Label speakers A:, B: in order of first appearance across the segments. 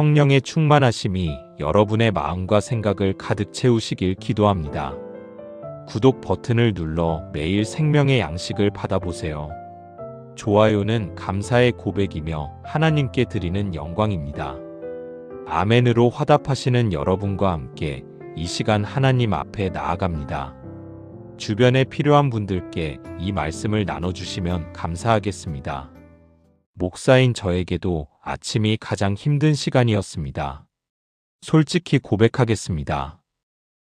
A: 성령의 충만하심이 여러분의 마음과 생각을 가득 채우시길 기도합니다. 구독 버튼을 눌러 매일 생명의 양식을 받아보세요. 좋아요는 감사의 고백이며 하나님께 드리는 영광입니다. 아멘으로 화답하시는 여러분과 함께 이 시간 하나님 앞에 나아갑니다. 주변에 필요한 분들께 이 말씀을 나눠주시면 감사하겠습니다. 목사인 저에게도 아침이 가장 힘든 시간이었습니다. 솔직히 고백하겠습니다.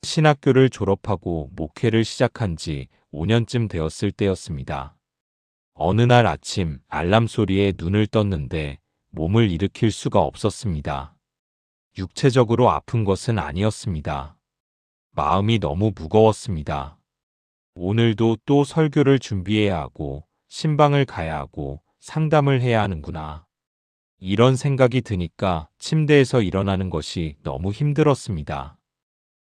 A: 신학교를 졸업하고 목회를 시작한 지 5년쯤 되었을 때였습니다. 어느 날 아침 알람 소리에 눈을 떴는데 몸을 일으킬 수가 없었습니다. 육체적으로 아픈 것은 아니었습니다. 마음이 너무 무거웠습니다. 오늘도 또 설교를 준비해야 하고 신방을 가야 하고 상담을 해야 하는구나. 이런 생각이 드니까 침대에서 일어나는 것이 너무 힘들었습니다.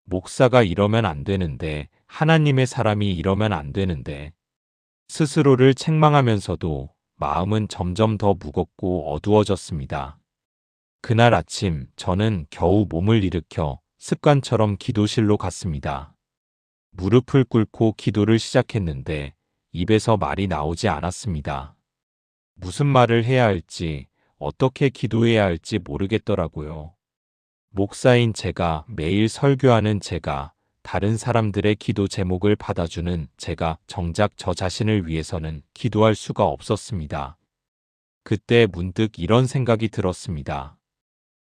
A: 목사가 이러면 안 되는데, 하나님의 사람이 이러면 안 되는데, 스스로를 책망하면서도 마음은 점점 더 무겁고 어두워졌습니다. 그날 아침 저는 겨우 몸을 일으켜 습관처럼 기도실로 갔습니다. 무릎을 꿇고 기도를 시작했는데 입에서 말이 나오지 않았습니다. 무슨 말을 해야 할지, 어떻게 기도해야 할지 모르겠더라고요. 목사인 제가 매일 설교하는 제가 다른 사람들의 기도 제목을 받아주는 제가 정작 저 자신을 위해서는 기도할 수가 없었습니다. 그때 문득 이런 생각이 들었습니다.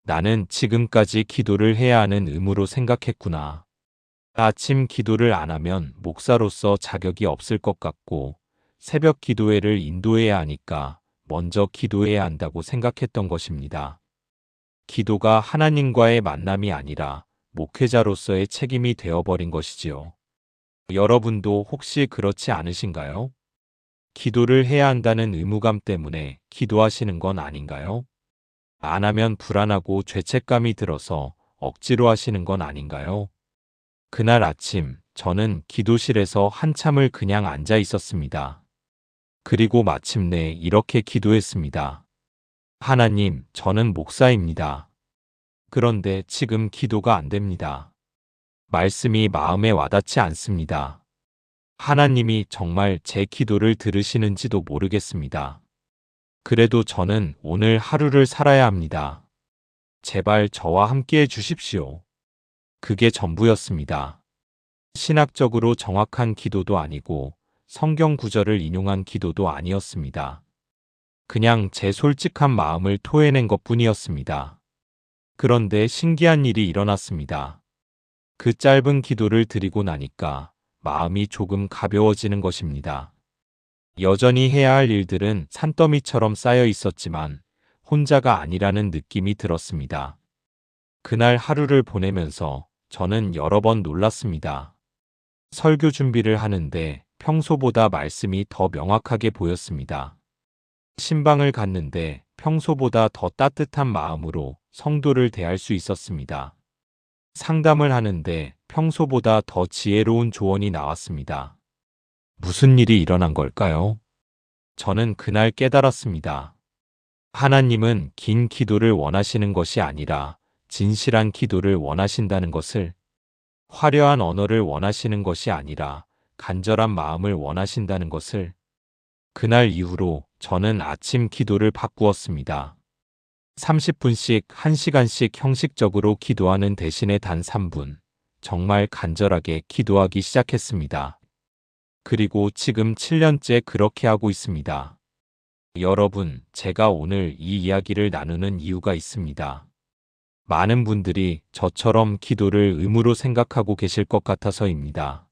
A: 나는 지금까지 기도를 해야 하는 의무로 생각했구나. 아침 기도를 안 하면 목사로서 자격이 없을 것 같고 새벽 기도회를 인도해야 하니까 먼저 기도해야 한다고 생각했던 것입니다. 기도가 하나님과의 만남이 아니라 목회자로서의 책임이 되어버린 것이지요. 여러분도 혹시 그렇지 않으신가요? 기도를 해야 한다는 의무감 때문에 기도하시는 건 아닌가요? 안 하면 불안하고 죄책감이 들어서 억지로 하시는 건 아닌가요? 그날 아침 저는 기도실에서 한참을 그냥 앉아 있었습니다. 그리고 마침내 이렇게 기도했습니다. 하나님, 저는 목사입니다. 그런데 지금 기도가 안 됩니다. 말씀이 마음에 와닿지 않습니다. 하나님이 정말 제 기도를 들으시는지도 모르겠습니다. 그래도 저는 오늘 하루를 살아야 합니다. 제발 저와 함께 해 주십시오. 그게 전부였습니다. 신학적으로 정확한 기도도 아니고 성경 구절을 인용한 기도도 아니었습니다. 그냥 제 솔직한 마음을 토해낸 것 뿐이었습니다. 그런데 신기한 일이 일어났습니다. 그 짧은 기도를 드리고 나니까 마음이 조금 가벼워지는 것입니다. 여전히 해야 할 일들은 산더미처럼 쌓여 있었지만 혼자가 아니라는 느낌이 들었습니다. 그날 하루를 보내면서 저는 여러 번 놀랐습니다. 설교 준비를 하는데 평소보다 말씀이 더 명확하게 보였습니다. 신방을 갔는데 평소보다 더 따뜻한 마음으로 성도를 대할 수 있었습니다. 상담을 하는데 평소보다 더 지혜로운 조언이 나왔습니다. 무슨 일이 일어난 걸까요? 저는 그날 깨달았습니다. 하나님은 긴 기도를 원하시는 것이 아니라 진실한 기도를 원하신다는 것을 화려한 언어를 원하시는 것이 아니라 간절한 마음을 원하신다는 것을 그날 이후로 저는 아침 기도를 바꾸었습니다. 30분씩 1시간씩 형식적으로 기도하는 대신에 단 3분, 정말 간절하게 기도하기 시작했습니다. 그리고 지금 7년째 그렇게 하고 있습니다. 여러분, 제가 오늘 이 이야기를 나누는 이유가 있습니다. 많은 분들이 저처럼 기도를 의무로 생각하고 계실 것 같아서입니다.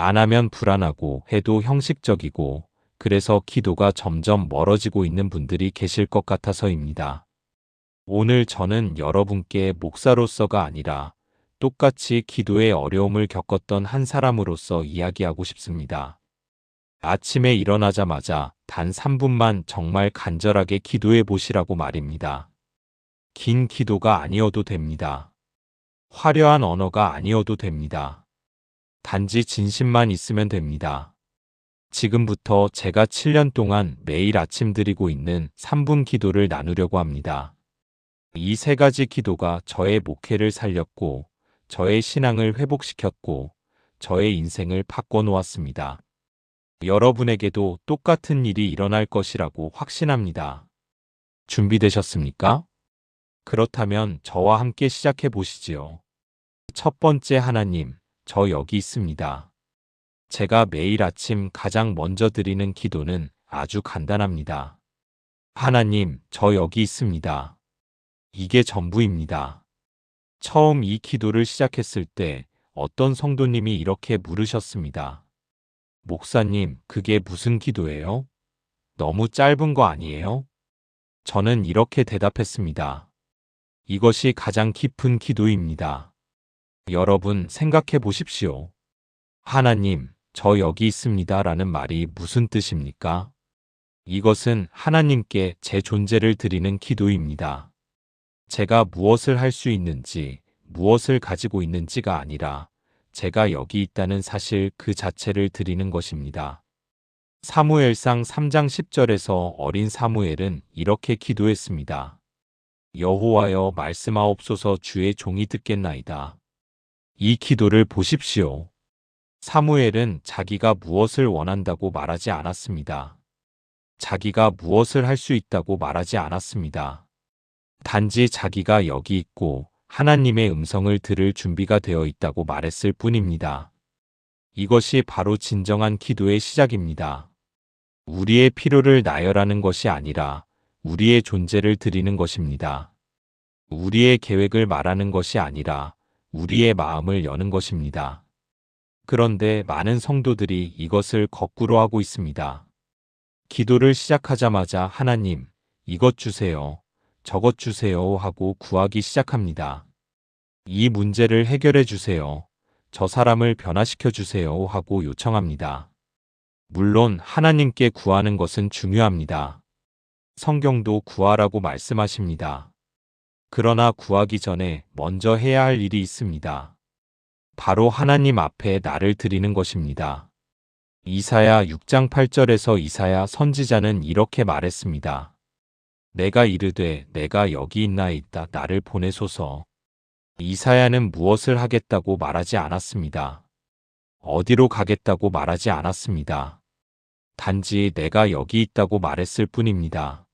A: 안 하면 불안하고 해도 형식적이고 그래서 기도가 점점 멀어지고 있는 분들이 계실 것 같아서입니다. 오늘 저는 여러분께 목사로서가 아니라 똑같이 기도의 어려움을 겪었던 한 사람으로서 이야기하고 싶습니다. 아침에 일어나자마자 단 3분만 정말 간절하게 기도해 보시라고 말입니다. 긴 기도가 아니어도 됩니다. 화려한 언어가 아니어도 됩니다. 단지 진심만 있으면 됩니다. 지금부터 제가 7년 동안 매일 아침 드리고 있는 3분 기도를 나누려고 합니다. 이 세 가지 기도가 저의 목회를 살렸고, 저의 신앙을 회복시켰고, 저의 인생을 바꿔놓았습니다. 여러분에게도 똑같은 일이 일어날 것이라고 확신합니다. 준비되셨습니까? 그렇다면 저와 함께 시작해 보시지요. 첫 번째 하나님, 저 여기 있습니다. 제가 매일 아침 가장 먼저 드리는 기도는 아주 간단합니다. 하나님, 저 여기 있습니다. 이게 전부입니다. 처음 이 기도를 시작했을 때 어떤 성도님이 이렇게 물으셨습니다. 목사님, 그게 무슨 기도예요? 너무 짧은 거 아니에요? 저는 이렇게 대답했습니다. 이것이 가장 깊은 기도입니다. 여러분 생각해 보십시오. 하나님, 저 여기 있습니다 라는 말이 무슨 뜻입니까? 이것은 하나님께 제 존재를 드리는 기도입니다. 제가 무엇을 할 수 있는지, 무엇을 가지고 있는지가 아니라 제가 여기 있다는 사실 그 자체를 드리는 것입니다. 사무엘상 3장 10절에서 어린 사무엘은 이렇게 기도했습니다. 여호와여 말씀하옵소서 주의 종이 듣겠나이다. 이 기도를 보십시오. 사무엘은 자기가 무엇을 원한다고 말하지 않았습니다. 자기가 무엇을 할 수 있다고 말하지 않았습니다. 단지 자기가 여기 있고 하나님의 음성을 들을 준비가 되어 있다고 말했을 뿐입니다. 이것이 바로 진정한 기도의 시작입니다. 우리의 필요를 나열하는 것이 아니라 우리의 존재를 드리는 것입니다. 우리의 계획을 말하는 것이 아니라 우리의 마음을 여는 것입니다. 그런데 많은 성도들이 이것을 거꾸로 하고 있습니다. 기도를 시작하자마자 하나님, 이것 주세요. 저것 주세요 하고 구하기 시작합니다. 이 문제를 해결해 주세요. 저 사람을 변화시켜 주세요 하고 요청합니다. 물론 하나님께 구하는 것은 중요합니다. 성경도 구하라고 말씀하십니다. 그러나 구하기 전에 먼저 해야 할 일이 있습니다. 바로 하나님 앞에 나를 드리는 것입니다. 이사야 6장 8절에서 이사야 선지자는 이렇게 말했습니다. 내가 이르되 내가 여기 있나이다 나를 보내소서. 이사야는 무엇을 하겠다고 말하지 않았습니다. 어디로 가겠다고 말하지 않았습니다. 단지 내가 여기 있다고 말했을 뿐입니다.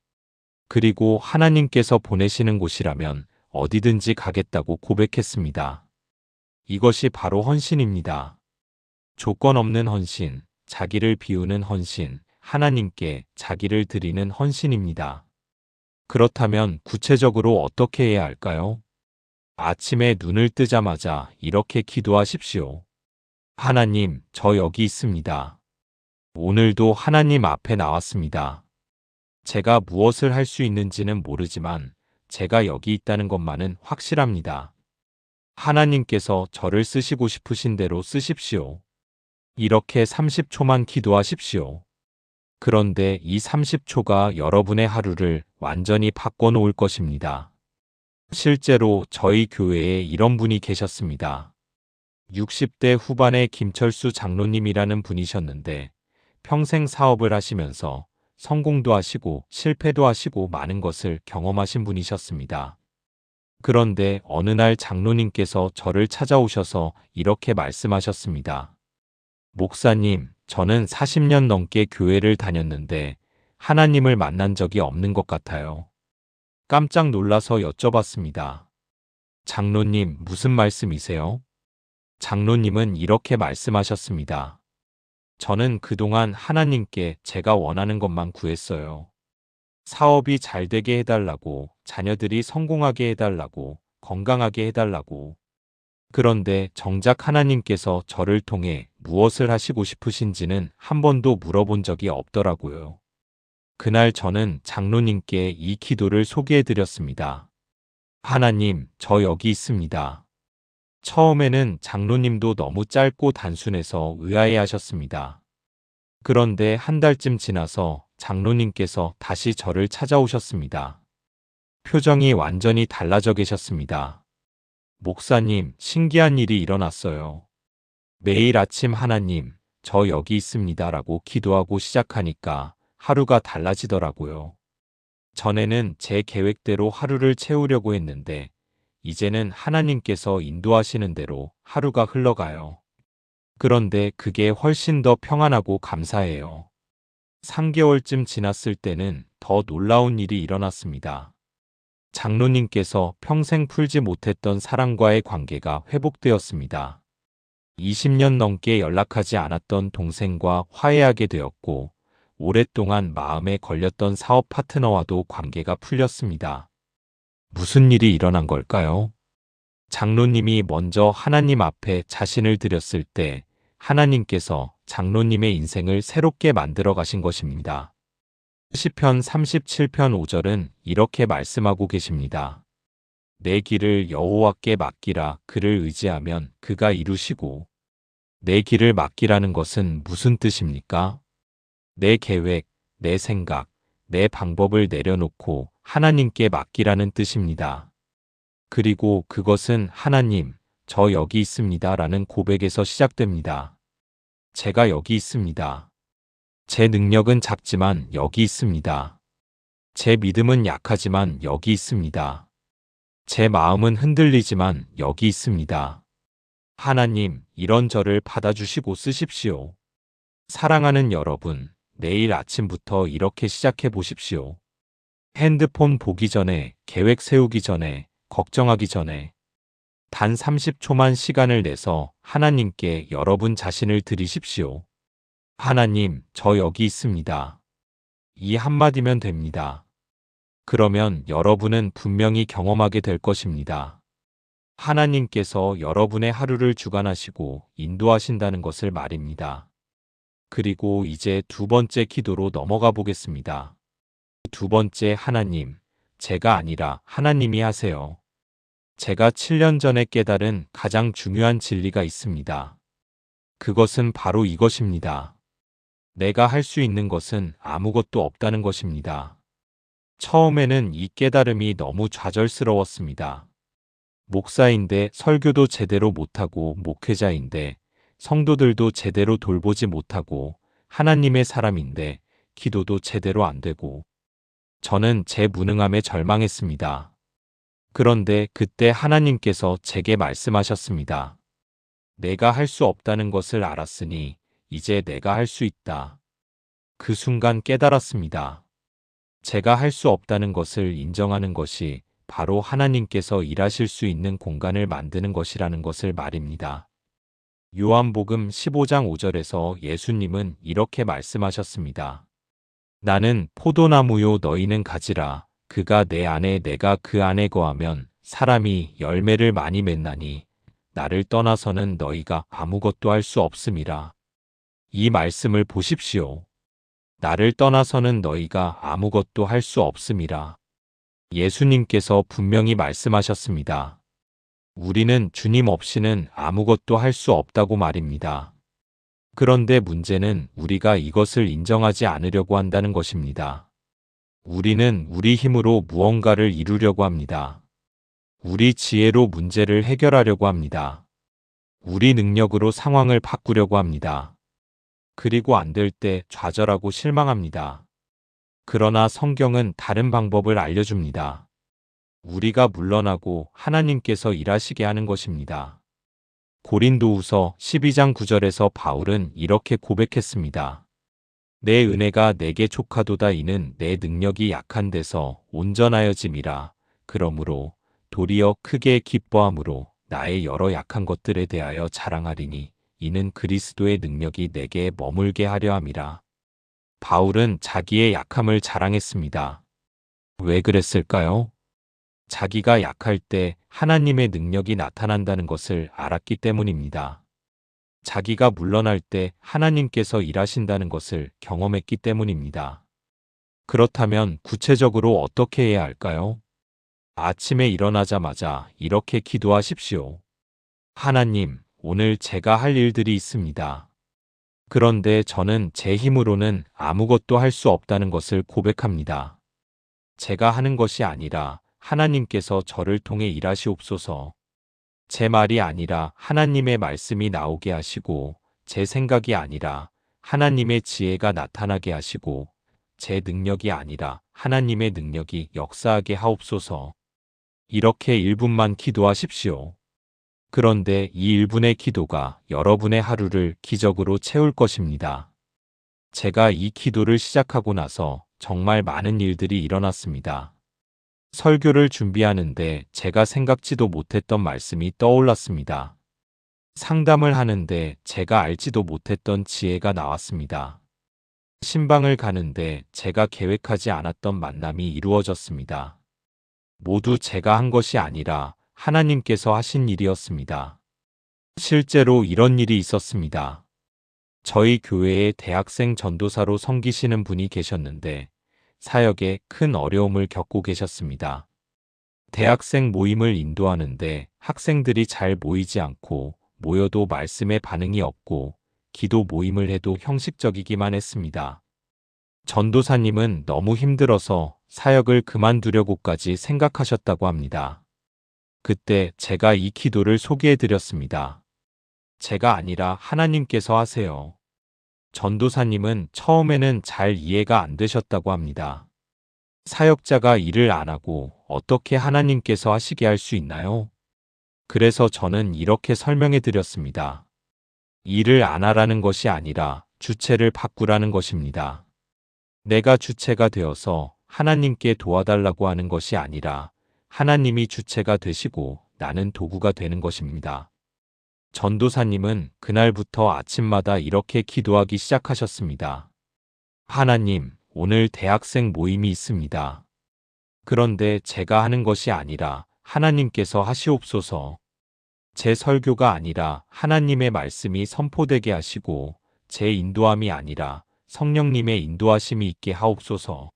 A: 그리고 하나님께서 보내시는 곳이라면 어디든지 가겠다고 고백했습니다. 이것이 바로 헌신입니다. 조건 없는 헌신, 자기를 비우는 헌신, 하나님께 자기를 드리는 헌신입니다. 그렇다면 구체적으로 어떻게 해야 할까요? 아침에 눈을 뜨자마자 이렇게 기도하십시오. 하나님, 저 여기 있습니다. 오늘도 하나님 앞에 나왔습니다. 제가 무엇을 할 수 있는지는 모르지만 제가 여기 있다는 것만은 확실합니다. 하나님께서 저를 쓰시고 싶으신 대로 쓰십시오. 이렇게 30초만 기도하십시오. 그런데 이 30초가 여러분의 하루를 완전히 바꿔놓을 것입니다. 실제로 저희 교회에 이런 분이 계셨습니다. 60대 후반의 김철수 장로님이라는 분이셨는데 평생 사업을 하시면서 성공도 하시고 실패도 하시고 많은 것을 경험하신 분이셨습니다. 그런데 어느 날 장로님께서 저를 찾아오셔서 이렇게 말씀하셨습니다. 목사님, 저는 40년 넘게 교회를 다녔는데 하나님을 만난 적이 없는 것 같아요. 깜짝 놀라서 여쭤봤습니다. 장로님, 무슨 말씀이세요? 장로님은 이렇게 말씀하셨습니다. 저는 그동안 하나님께 제가 원하는 것만 구했어요. 사업이 잘 되게 해달라고, 자녀들이 성공하게 해달라고, 건강하게 해달라고. 그런데 정작 하나님께서 저를 통해 무엇을 하시고 싶으신지는 한 번도 물어본 적이 없더라고요. 그날 저는 장로님께 이 기도를 소개해 드렸습니다. 하나님, 저 여기 있습니다. 처음에는 장로님도 너무 짧고 단순해서 의아해 하셨습니다. 그런데 한 달쯤 지나서 장로님께서 다시 저를 찾아오셨습니다. 표정이 완전히 달라져 계셨습니다. 목사님, 신기한 일이 일어났어요. 매일 아침 하나님, 저 여기 있습니다 라고 기도하고 시작하니까 하루가 달라지더라고요. 전에는 제 계획대로 하루를 채우려고 했는데 이제는 하나님께서 인도하시는 대로 하루가 흘러가요. 그런데 그게 훨씬 더 평안하고 감사해요. 3개월쯤 지났을 때는 더 놀라운 일이 일어났습니다. 장로님께서 평생 풀지 못했던 사랑과의 관계가 회복되었습니다. 20년 넘게 연락하지 않았던 동생과 화해하게 되었고, 오랫동안 마음에 걸렸던 사업 파트너와도 관계가 풀렸습니다. 무슨 일이 일어난 걸까요? 장로님이 먼저 하나님 앞에 자신을 드렸을 때 하나님께서 장로님의 인생을 새롭게 만들어 가신 것입니다. 시편 37편 5절은 이렇게 말씀하고 계십니다. 내 길을 여호와께 맡기라 그를 의지하면 그가 이루시고 내 길을 맡기라는 것은 무슨 뜻입니까? 내 계획, 내 생각, 내 방법을 내려놓고 하나님께 맡기라는 뜻입니다. 그리고 그것은 하나님, 저 여기 있습니다 라는 고백에서 시작됩니다. 제가 여기 있습니다. 제 능력은 작지만 여기 있습니다. 제 믿음은 약하지만 여기 있습니다. 제 마음은 흔들리지만 여기 있습니다. 하나님, 이런 저를 받아주시고 쓰십시오. 사랑하는 여러분, 내일 아침부터 이렇게 시작해 보십시오. 핸드폰 보기 전에, 계획 세우기 전에, 걱정하기 전에, 단 30초만 시간을 내서 하나님께 여러분 자신을 드리십시오. 하나님, 저 여기 있습니다. 이 한마디면 됩니다. 그러면 여러분은 분명히 경험하게 될 것입니다. 하나님께서 여러분의 하루를 주관하시고 인도하신다는 것을 말입니다. 그리고 이제 두 번째 기도로 넘어가 보겠습니다. 두 번째 하나님, 제가 아니라 하나님이 하세요. 제가 7년 전에 깨달은 가장 중요한 진리가 있습니다. 그것은 바로 이것입니다. 내가 할 수 있는 것은 아무것도 없다는 것입니다. 처음에는 이 깨달음이 너무 좌절스러웠습니다. 목사인데 설교도 제대로 못하고 목회자인데 성도들도 제대로 돌보지 못하고 하나님의 사람인데 기도도 제대로 안 되고 저는 제 무능함에 절망했습니다. 그런데 그때 하나님께서 제게 말씀하셨습니다. 내가 할 수 없다는 것을 알았으니 이제 내가 할 수 있다. 그 순간 깨달았습니다. 제가 할 수 없다는 것을 인정하는 것이 바로 하나님께서 일하실 수 있는 공간을 만드는 것이라는 것을 말입니다. 요한복음 15장 5절에서 예수님은 이렇게 말씀하셨습니다. 나는 포도나무요 너희는 가지라. 그가 내 안에 내가 그 안에 거하면 사람이 열매를 많이 맺나니 나를 떠나서는 너희가 아무것도 할 수 없음이라. 이 말씀을 보십시오. 나를 떠나서는 너희가 아무것도 할 수 없음이라. 예수님께서 분명히 말씀하셨습니다. 우리는 주님 없이는 아무것도 할 수 없다고 말입니다. 그런데 문제는 우리가 이것을 인정하지 않으려고 한다는 것입니다. 우리는 우리 힘으로 무언가를 이루려고 합니다. 우리 지혜로 문제를 해결하려고 합니다. 우리 능력으로 상황을 바꾸려고 합니다. 그리고 안 될 때 좌절하고 실망합니다. 그러나 성경은 다른 방법을 알려줍니다. 우리가 물러나고 하나님께서 일하시게 하는 것입니다. 고린도우서 12장 9절에서 바울은 이렇게 고백했습니다. 내 은혜가 내게 족하도다 이는 내 능력이 약한 데서 온전하여짐이라. 그러므로 도리어 크게 기뻐함으로 나의 여러 약한 것들에 대하여 자랑하리니 이는 그리스도의 능력이 내게 머물게 하려 함이라. 바울은 자기의 약함을 자랑했습니다. 왜 그랬을까요? 자기가 약할 때 하나님의 능력이 나타난다는 것을 알았기 때문입니다. 자기가 물러날 때 하나님께서 일하신다는 것을 경험했기 때문입니다. 그렇다면 구체적으로 어떻게 해야 할까요? 아침에 일어나자마자 이렇게 기도하십시오. 하나님, 오늘 제가 할 일들이 있습니다. 그런데 저는 제 힘으로는 아무것도 할 수 없다는 것을 고백합니다. 제가 하는 것이 아니라 하나님께서 저를 통해 일하시옵소서. 제 말이 아니라 하나님의 말씀이 나오게 하시고 제 생각이 아니라 하나님의 지혜가 나타나게 하시고 제 능력이 아니라 하나님의 능력이 역사하게 하옵소서. 이렇게 1분만 기도하십시오. 그런데 이 1분의 기도가 여러분의 하루를 기적으로 채울 것입니다. 제가 이 기도를 시작하고 나서 정말 많은 일들이 일어났습니다. 설교를 준비하는데 제가 생각지도 못했던 말씀이 떠올랐습니다. 상담을 하는데 제가 알지도 못했던 지혜가 나왔습니다. 신방을 가는데 제가 계획하지 않았던 만남이 이루어졌습니다. 모두 제가 한 것이 아니라 하나님께서 하신 일이었습니다. 실제로 이런 일이 있었습니다. 저희 교회에 대학생 전도사로 섬기시는 분이 계셨는데 사역에 큰 어려움을 겪고 계셨습니다. 대학생 모임을 인도하는데 학생들이 잘 모이지 않고 모여도 말씀에 반응이 없고 기도 모임을 해도 형식적이기만 했습니다. 전도사님은 너무 힘들어서 사역을 그만두려고까지 생각하셨다고 합니다. 그때 제가 이 기도를 소개해 드렸습니다. 제가 아니라 하나님께서 하세요. 전도사님은 처음에는 잘 이해가 안 되셨다고 합니다. 사역자가 일을 안 하고 어떻게 하나님께서 하시게 할 수 있나요? 그래서 저는 이렇게 설명해 드렸습니다. 일을 안 하라는 것이 아니라 주체를 바꾸라는 것입니다. 내가 주체가 되어서 하나님께 도와달라고 하는 것이 아니라 하나님이 주체가 되시고 나는 도구가 되는 것입니다. 전도사님은 그날부터 아침마다 이렇게 기도하기 시작하셨습니다. 하나님, 오늘 대학생 모임이 있습니다. 그런데 제가 하는 것이 아니라 하나님께서 하시옵소서. 제 설교가 아니라 하나님의 말씀이 선포되게 하시고 제 인도함이 아니라 성령님의 인도하심이 있게 하옵소서.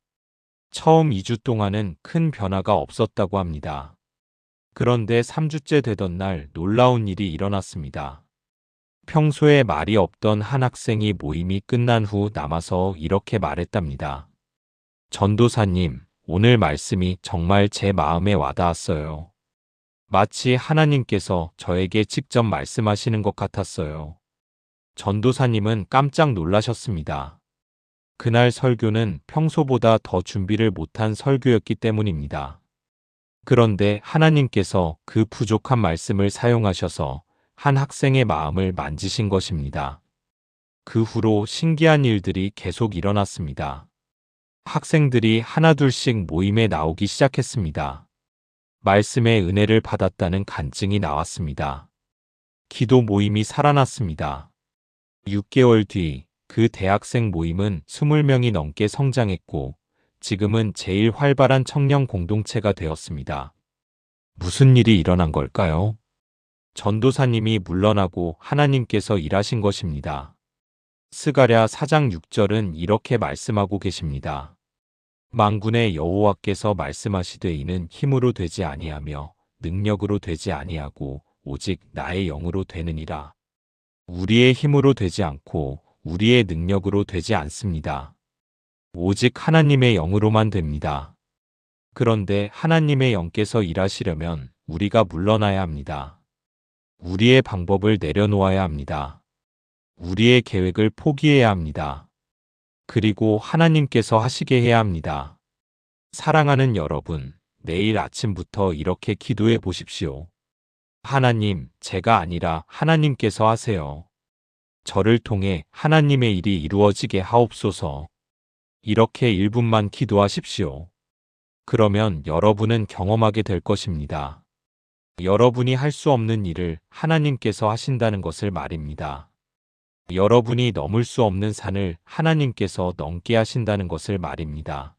A: 처음 2주 동안은 큰 변화가 없었다고 합니다. 그런데 3주째 되던 날 놀라운 일이 일어났습니다. 평소에 말이 없던 한 학생이 모임이 끝난 후 남아서 이렇게 말했답니다. 전도사님, 오늘 말씀이 정말 제 마음에 와닿았어요. 마치 하나님께서 저에게 직접 말씀하시는 것 같았어요. 전도사님은 깜짝 놀라셨습니다. 그날 설교는 평소보다 더 준비를 못한 설교였기 때문입니다. 그런데 하나님께서 그 부족한 말씀을 사용하셔서 한 학생의 마음을 만지신 것입니다. 그 후로 신기한 일들이 계속 일어났습니다. 학생들이 하나둘씩 모임에 나오기 시작했습니다. 말씀의 은혜를 받았다는 간증이 나왔습니다. 기도 모임이 살아났습니다. 6개월 뒤 그 대학생 모임은 20명이 넘게 성장했고 지금은 제일 활발한 청년 공동체가 되었습니다. 무슨 일이 일어난 걸까요? 전도사님이 물러나고 하나님께서 일하신 것입니다. 스가랴 4장 6절은 이렇게 말씀하고 계십니다. 망군의 여호와께서 말씀하시되 이는 힘으로 되지 아니하며 능력으로 되지 아니하고 오직 나의 영으로 되느니라. 우리의 힘으로 되지 않고 우리의 능력으로 되지 않습니다. 오직 하나님의 영으로만 됩니다. 그런데 하나님의 영께서 일하시려면 우리가 물러나야 합니다. 우리의 방법을 내려놓아야 합니다. 우리의 계획을 포기해야 합니다. 그리고 하나님께서 하시게 해야 합니다. 사랑하는 여러분, 내일 아침부터 이렇게 기도해 보십시오. 하나님, 제가 아니라 하나님께서 하세요. 저를 통해 하나님의 일이 이루어지게 하옵소서. 이렇게 1분만 기도하십시오. 그러면 여러분은 경험하게 될 것입니다. 여러분이 할 수 없는 일을 하나님께서 하신다는 것을 말입니다. 여러분이 넘을 수 없는 산을 하나님께서 넘게 하신다는 것을 말입니다.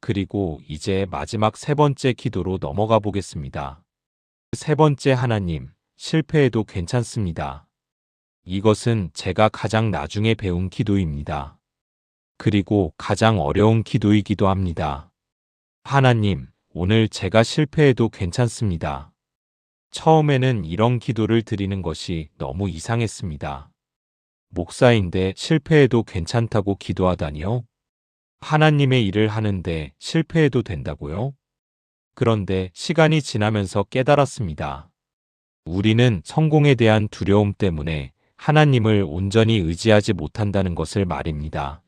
A: 그리고 이제 마지막 세 번째 기도로 넘어가 보겠습니다. 세 번째 하나님, 실패해도 괜찮습니다. 이것은 제가 가장 나중에 배운 기도입니다. 그리고 가장 어려운 기도이기도 합니다. 하나님, 오늘 제가 실패해도 괜찮습니다. 처음에는 이런 기도를 드리는 것이 너무 이상했습니다. 목사인데 실패해도 괜찮다고 기도하다니요? 하나님의 일을 하는데 실패해도 된다고요? 그런데 시간이 지나면서 깨달았습니다. 우리는 성공에 대한 두려움 때문에 하나님을 온전히 의지하지 못한다는 것을 말입니다.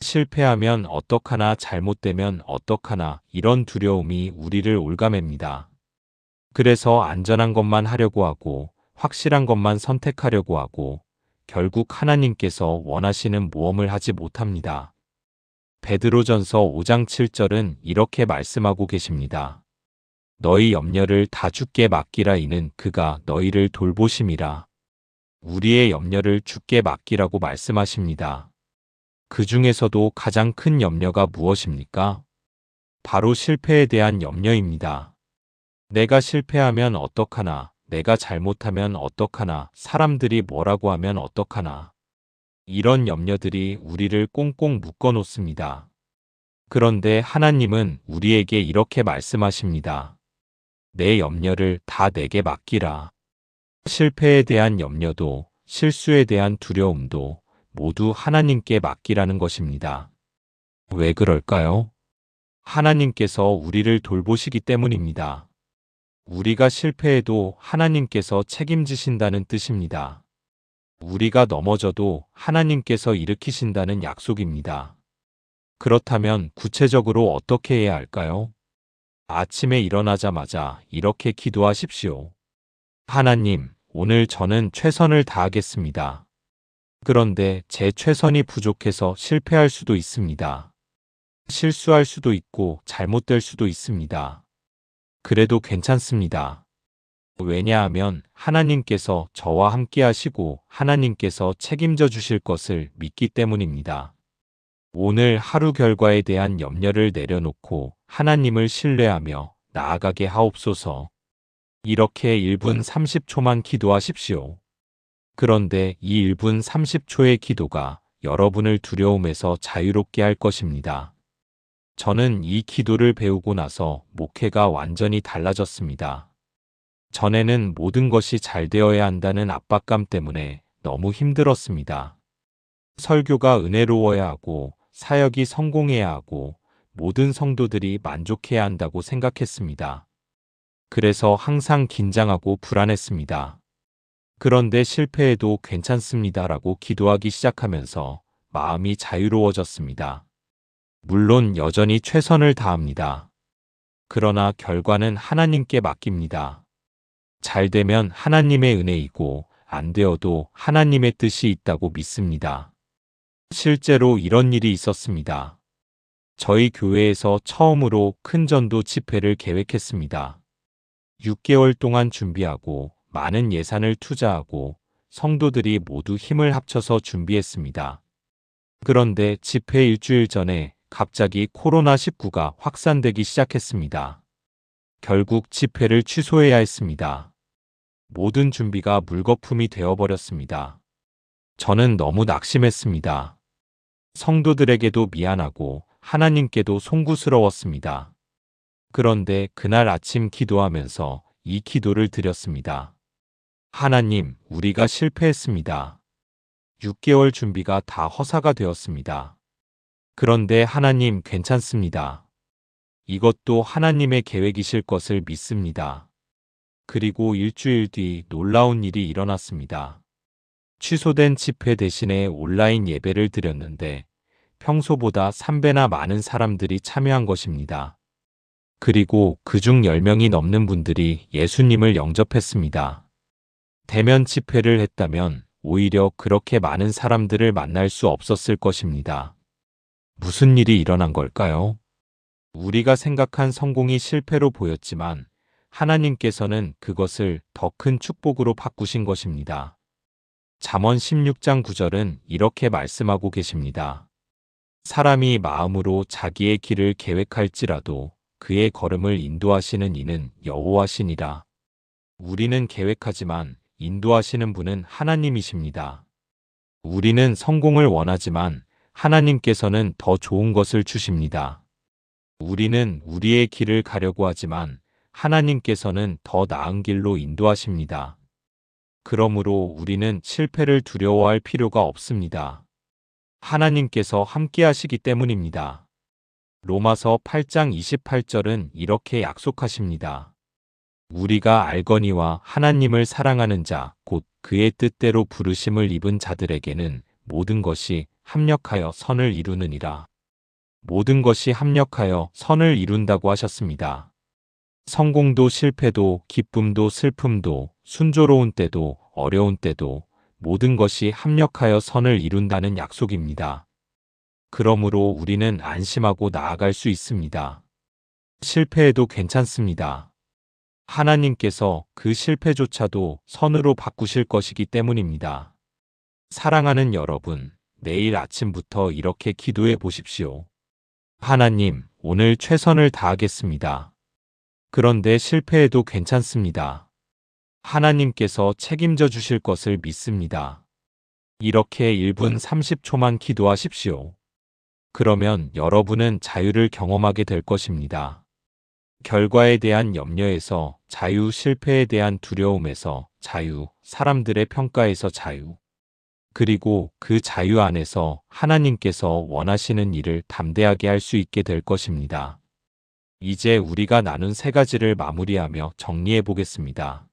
A: 실패하면 어떡하나 잘못되면 어떡하나 이런 두려움이 우리를 올가맵니다. 그래서 안전한 것만 하려고 하고 확실한 것만 선택하려고 하고 결국 하나님께서 원하시는 모험을 하지 못합니다. 베드로전서 5장 7절은 이렇게 말씀하고 계십니다. 너희 염려를 다 주께 맡기라 이는 그가 너희를 돌보심이라. 우리의 염려를 주께 맡기라고 말씀하십니다. 그 중에서도 가장 큰 염려가 무엇입니까? 바로 실패에 대한 염려입니다. 내가 실패하면 어떡하나, 내가 잘못하면 어떡하나, 사람들이 뭐라고 하면 어떡하나. 이런 염려들이 우리를 꽁꽁 묶어 놓습니다. 그런데 하나님은 우리에게 이렇게 말씀하십니다. 내 염려를 다 내게 맡기라. 실패에 대한 염려도 실수에 대한 두려움도 모두 하나님께 맡기라는 것입니다. 왜 그럴까요? 하나님께서 우리를 돌보시기 때문입니다. 우리가 실패해도 하나님께서 책임지신다는 뜻입니다. 우리가 넘어져도 하나님께서 일으키신다는 약속입니다. 그렇다면 구체적으로 어떻게 해야 할까요? 아침에 일어나자마자 이렇게 기도하십시오. 하나님, 오늘 저는 최선을 다하겠습니다. 그런데 제 최선이 부족해서 실패할 수도 있습니다. 실수할 수도 있고 잘못될 수도 있습니다. 그래도 괜찮습니다. 왜냐하면 하나님께서 저와 함께 하시고 하나님께서 책임져 주실 것을 믿기 때문입니다. 오늘 하루 결과에 대한 염려를 내려놓고 하나님을 신뢰하며 나아가게 하옵소서. 이렇게 1분 30초만 기도하십시오. 그런데 이 1분 30초의 기도가 여러분을 두려움에서 자유롭게 할 것입니다. 저는 이 기도를 배우고 나서 목회가 완전히 달라졌습니다. 전에는 모든 것이 잘 되어야 한다는 압박감 때문에 너무 힘들었습니다. 설교가 은혜로워야 하고 사역이 성공해야 하고 모든 성도들이 만족해야 한다고 생각했습니다. 그래서 항상 긴장하고 불안했습니다. 그런데 실패해도 괜찮습니다라고 기도하기 시작하면서 마음이 자유로워졌습니다. 물론 여전히 최선을 다합니다. 그러나 결과는 하나님께 맡깁니다. 잘 되면 하나님의 은혜이고 안 되어도 하나님의 뜻이 있다고 믿습니다. 실제로 이런 일이 있었습니다. 저희 교회에서 처음으로 큰 전도 집회를 계획했습니다. 6개월 동안 준비하고 많은 예산을 투자하고 성도들이 모두 힘을 합쳐서 준비했습니다. 그런데 집회 일주일 전에 갑자기 코로나19가 확산되기 시작했습니다. 결국 집회를 취소해야 했습니다. 모든 준비가 물거품이 되어버렸습니다. 저는 너무 낙심했습니다. 성도들에게도 미안하고 하나님께도 송구스러웠습니다. 그런데 그날 아침 기도하면서 이 기도를 드렸습니다. 하나님, 우리가 실패했습니다. 6개월 준비가 다 허사가 되었습니다. 그런데 하나님 괜찮습니다. 이것도 하나님의 계획이실 것을 믿습니다. 그리고 일주일 뒤 놀라운 일이 일어났습니다. 취소된 집회 대신에 온라인 예배를 드렸는데 평소보다 3배나 많은 사람들이 참여한 것입니다. 그리고 그중 10명이 넘는 분들이 예수님을 영접했습니다. 대면 집회를 했다면 오히려 그렇게 많은 사람들을 만날 수 없었을 것입니다. 무슨 일이 일어난 걸까요? 우리가 생각한 성공이 실패로 보였지만 하나님께서는 그것을 더 큰 축복으로 바꾸신 것입니다. 잠언 16장 9절은 이렇게 말씀하고 계십니다. 사람이 마음으로 자기의 길을 계획할지라도 그의 걸음을 인도하시는 이는 여호와시니라. 우리는 계획하지만 인도하시는 분은 하나님이십니다. 우리는 성공을 원하지만 하나님께서는 더 좋은 것을 주십니다. 우리는 우리의 길을 가려고 하지만 하나님께서는 더 나은 길로 인도하십니다. 그러므로 우리는 실패를 두려워할 필요가 없습니다. 하나님께서 함께 하시기 때문입니다. 로마서 8장 28절은 이렇게 약속하십니다. 우리가 알거니와 하나님을 사랑하는 자, 곧 그의 뜻대로 부르심을 입은 자들에게는 모든 것이 합력하여 선을 이루느니라. 모든 것이 합력하여 선을 이룬다고 하셨습니다. 성공도 실패도 기쁨도 슬픔도 순조로운 때도 어려운 때도 모든 것이 합력하여 선을 이룬다는 약속입니다. 그러므로 우리는 안심하고 나아갈 수 있습니다. 실패해도 괜찮습니다. 하나님께서 그 실패조차도 선으로 바꾸실 것이기 때문입니다. 사랑하는 여러분, 내일 아침부터 이렇게 기도해 보십시오. 하나님, 오늘 최선을 다하겠습니다. 그런데 실패해도 괜찮습니다. 하나님께서 책임져 주실 것을 믿습니다. 이렇게 1분 30초만 기도하십시오. 그러면 여러분은 자유를 경험하게 될 것입니다. 결과에 대한 염려에서 자유, 실패에 대한 두려움에서 자유, 사람들의 평가에서 자유. 그리고 그 자유 안에서 하나님께서 원하시는 일을 담대하게 할 수 있게 될 것입니다. 이제 우리가 나눈 세 가지를 마무리하며 정리해 보겠습니다.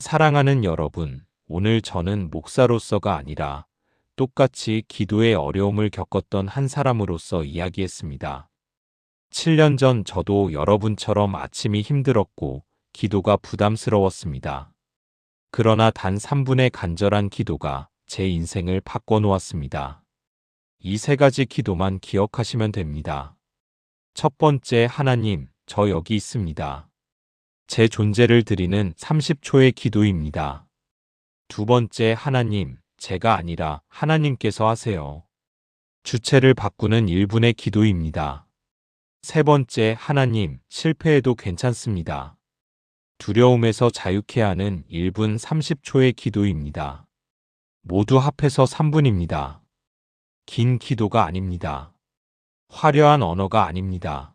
A: 사랑하는 여러분, 오늘 저는 목사로서가 아니라 똑같이 기도의 어려움을 겪었던 한 사람으로서 이야기했습니다. 7년 전 저도 여러분처럼 아침이 힘들었고 기도가 부담스러웠습니다. 그러나 단 3분의 간절한 기도가 제 인생을 바꿔놓았습니다. 이 세 가지 기도만 기억하시면 됩니다. 첫 번째 하나님, 저 여기 있습니다. 제 존재를 드리는 30초의 기도입니다. 두 번째 하나님, 제가 아니라 하나님께서 하세요. 주체를 바꾸는 1분의 기도입니다. 세 번째 하나님, 실패해도 괜찮습니다. 두려움에서 자유케 하는 1분 30초의 기도입니다. 모두 합해서 3분입니다. 긴 기도가 아닙니다. 화려한 언어가 아닙니다.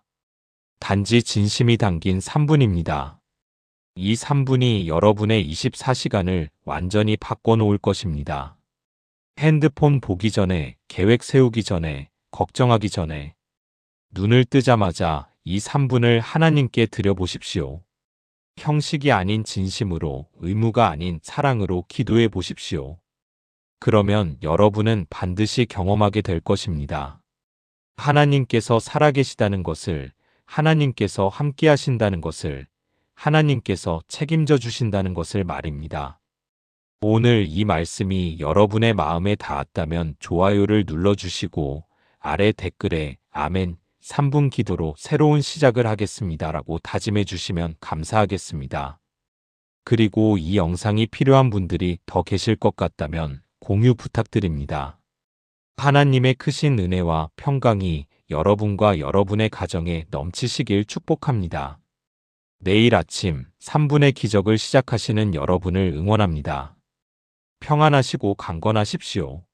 A: 단지 진심이 담긴 3분입니다. 이 3분이 여러분의 24시간을 완전히 바꿔놓을 것입니다. 핸드폰 보기 전에, 계획 세우기 전에, 걱정하기 전에, 눈을 뜨자마자 이 3분을 하나님께 드려보십시오. 형식이 아닌 진심으로, 의무가 아닌 사랑으로 기도해 보십시오. 그러면 여러분은 반드시 경험하게 될 것입니다. 하나님께서 살아계시다는 것을, 하나님께서 함께 하신다는 것을, 하나님께서 책임져 주신다는 것을 말입니다. 오늘 이 말씀이 여러분의 마음에 닿았다면 좋아요를 눌러주시고 아래 댓글에 아멘 3분 기도로 새로운 시작을 하겠습니다라고 다짐해 주시면 감사하겠습니다. 그리고 이 영상이 필요한 분들이 더 계실 것 같다면 공유 부탁드립니다. 하나님의 크신 은혜와 평강이 여러분과 여러분의 가정에 넘치시길 축복합니다. 내일 아침 3분의 기적을 시작하시는 여러분을 응원합니다. 평안하시고 강건하십시오.